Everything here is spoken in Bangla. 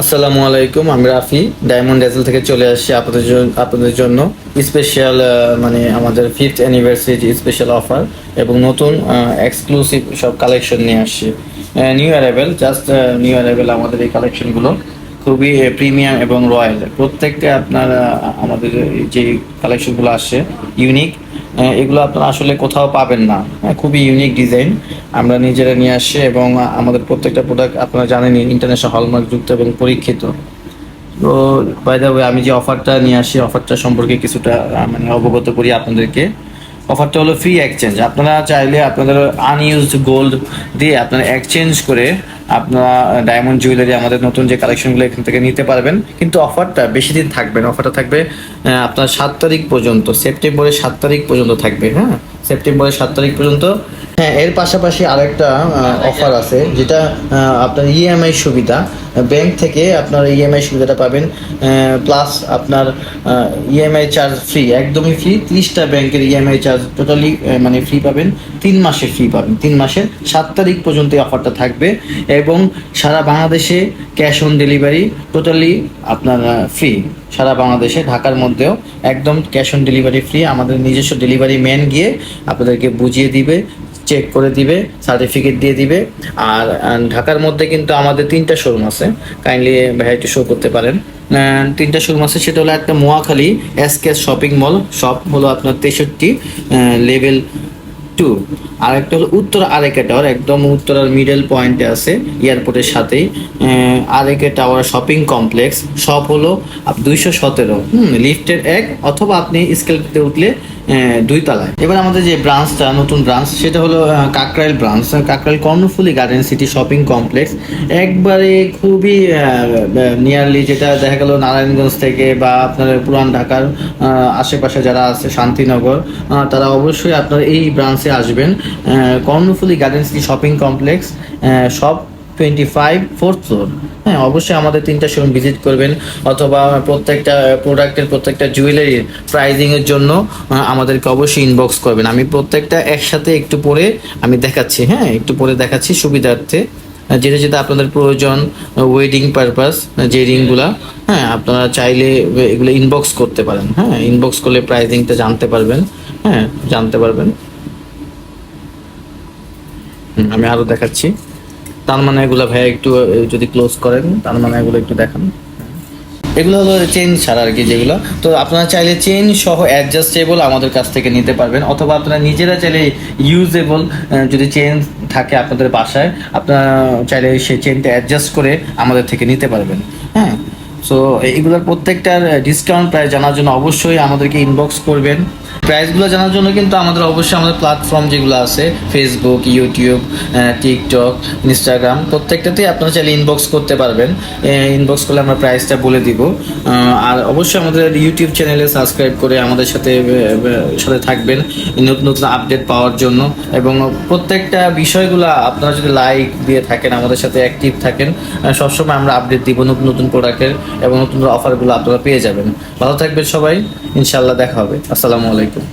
আসসালামু আলাইকুম, আমি রাফি ডায়মন্ড ডেজেল থেকে চলে আসছি আপনাদের আপনাদের জন্য। স্পেশাল মানে আমাদের ফিফথ অ্যানিভার্সারি স্পেশাল অফার এবং নতুন এক্সক্লুসিভ সব কালেকশন নিয়ে আসছি। New arrival just new arrival আমাদের এই কালেকশনগুলো খুবই প্রিমিয়াম এবং রয়্যাল প্রত্যেকটা আপনার আমাদের যে কালেকশনগুলো আসছে ইউনিক এগুলো আপনারা আসলে কোথাও পাবেন না। হ্যাঁ, খুবই ইউনিক ডিজাইন আমরা নিজেরা নিয়ে আসি এবং আমাদের প্রত্যেকটা প্রোডাক্ট আপনারা জানেনই ইন্টারন্যাশনাল হলমার্ক যুক্ত এবং পরীক্ষিত। তো বাই দ্য ওয়ে আমি যে অফারটা নিয়ে আসি অফারটা সম্পর্কে কিছুটা মানে অবগত করি আপনাদেরকে। অফারটা হলো ফ্রি এক্সচেঞ্জ আপনারা চাইলে আপনাদের আনইউজড গোল্ড দিয়ে আপনারা এক্সচেঞ্জ করে আপনারা ডায়মন্ড জুয়েলারি আমাদের নতুন যে কালেকশনগুলো এখান থেকে নিতে পারবেন। কিন্তু অফারটা বেশি দিন থাকবে না। অফারটা থাকবে আপনার সাত তারিখ পর্যন্ত সেপ্টেম্বরের সাত তারিখ পর্যন্ত থাকবে হ্যাঁ? সেপ্টেম্বরের সাত তারিখ পর্যন্ত। হ্যাঁ এর পাশাপাশি আরেকটা অফার আছে, যেটা আপনার ইএমআই সুবিধা। ব্যাংক থেকে আপনার ইএমআই সুবিধাটা পাবেন প্লাস আপনার ইএমআই চার্জ ফ্রি একদমই ফ্রি ত্রিশটা ব্যাংকের ইএমআই চার্জ টোটালি মানে ফ্রি পাবেন। তিন মাসের ফ্রি পাবেন। তিন মাসের সাত তারিখ পর্যন্ত অফারটা থাকবে এবং সারা বাংলাদেশে ক্যাশ অন ডেলিভারি টোটালি আপনার ফ্রি সারা বাংলাদেশে, ঢাকার মধ্যেও একদম ক্যাশ অন ডেলিভারি ফ্রি আমাদের নিজস্ব ডেলিভারি ম্যান গিয়ে আপনাদেরকে বুঝিয়ে দিবে চেক করে দিবে সার্টিফিকেট দিয়ে দিবে। আর ঢাকার মধ্যে কিন্তু আমাদের তিনটা শোরুম আছে। কাইন্ডলি একটু শো করতে পারেন। তিনটা শোরুম আছে, সেটা হলো একটা মোয়াখালী এস শপিং মল শপ হলো আপনার তেষট্টি লেভেল টু। আর একটা হলো উত্তর আরেকে টাওয়ার একদম উত্তরার মিডল পয়েন্টে আছে এয়ারপোর্টের সাথেই। আরেকে টাওয়ার শপিং কমপ্লেক্স সব হলো দুইশো সতেরো। হুম লিফটের এক, অথবা আপনি স্কেলতে উঠলে দুই তলায়। এবার আমাদের যে ব্রাঞ্চটা নতুন ব্রাঞ্চ সেটা হলো Kakrail branch Kakrail Karnaphuli garden city shopping complex একবারে খুবই নিয়ারলি যেটা দেখা গেল নারায়ণগঞ্জ থেকে বা আপনার পুরান ঢাকার আশেপাশে যারা আছে শান্তিনগর তারা অবশ্যই আপনার এই ব্রাঞ্চে আসবেন। আহ, Karnaphuli garden city shopping complex সব টোয়েন্টি ফাইভ ফোর্থ ফ্লোর হ্যাঁ অবশ্যই আমাদের তিনটা শোরুম ভিজিট করবেন অথবা প্রত্যেকটা প্রোডাক্টের প্রত্যেকটা জুয়েলারির প্রাইজিংয়ের জন্য আমাদেরকে অবশ্যই ইনবক্স করবেন। আমি প্রত্যেকটা একসাথে একটু পরে আমি দেখাচ্ছি হ্যাঁ একটু পরে দেখাচ্ছি সুবিধার্থে। যেটা যেটা আপনাদের প্রয়োজন ওয়েডিং পারপাস যে রিংগুলা হ্যাঁ আপনারা চাইলে এগুলো ইনবক্স করতে পারেন। হ্যাঁ ইনবক্স করলে প্রাইজিংটা জানতে পারবেন। হ্যাঁ জানতে পারবেন। আমি আরও দেখাচ্ছি। তার মানে এগুলো ভাইয়া একটু যদি ক্লোজ করেন তার মানে এগুলো একটু দেখান। এগুলো হলো চেন ছাড়া আর কি যেগুলো। তো আপনারা চাইলে চেন সহ অ্যাডজাস্টেবল আমাদের কাছ থেকে নিতে পারবেন অথবা আপনারা নিজেরা চাইলে ইউজেবল যদি চেন থাকে আপনাদের বাসায় আপনারা চাইলে সেই চেনটা অ্যাডজাস্ট করে আমাদের থেকে নিতে পারবেন। হ্যাঁ? সো এগুলোর প্রত্যেকটার ডিসকাউন্ট প্রায় জানার জন্য অবশ্যই আমাদেরকে ইনবক্স করবেন। প্রাইসগুলো জানার জন্য কিন্তু আমাদের অবশ্যই আমাদের প্ল্যাটফর্ম যেগুলো আছে ফেসবুক ইউটিউব টিকটক ইনস্টাগ্রাম প্রত্যেকটাতেই আপনারা চাইলে ইনবক্স করতে পারবেন। ইনবক্স করলে আমরা প্রাইসটা বলে দিব। আর অবশ্যই আমাদের ইউটিউব চ্যানেলে সাবস্ক্রাইব করে আমাদের সাথে সাথে থাকবেন নতুন নতুন আপডেট পাওয়ার জন্য। এবং প্রত্যেকটা বিষয়গুলো আপনারা যদি লাইক দিয়ে থাকেন, আমাদের সাথে অ্যাক্টিভ থাকেন সবসময় আমরা আপডেট দিব নতুন নতুন প্রোডাক্টের এবং নতুন অফারগুলো আপনারা পেয়ে যাবেন। ভালো থাকবেন সবাই। ইনশাল্লাহ দেখা হবে। আসসালামু আলাইকুম। alaikum.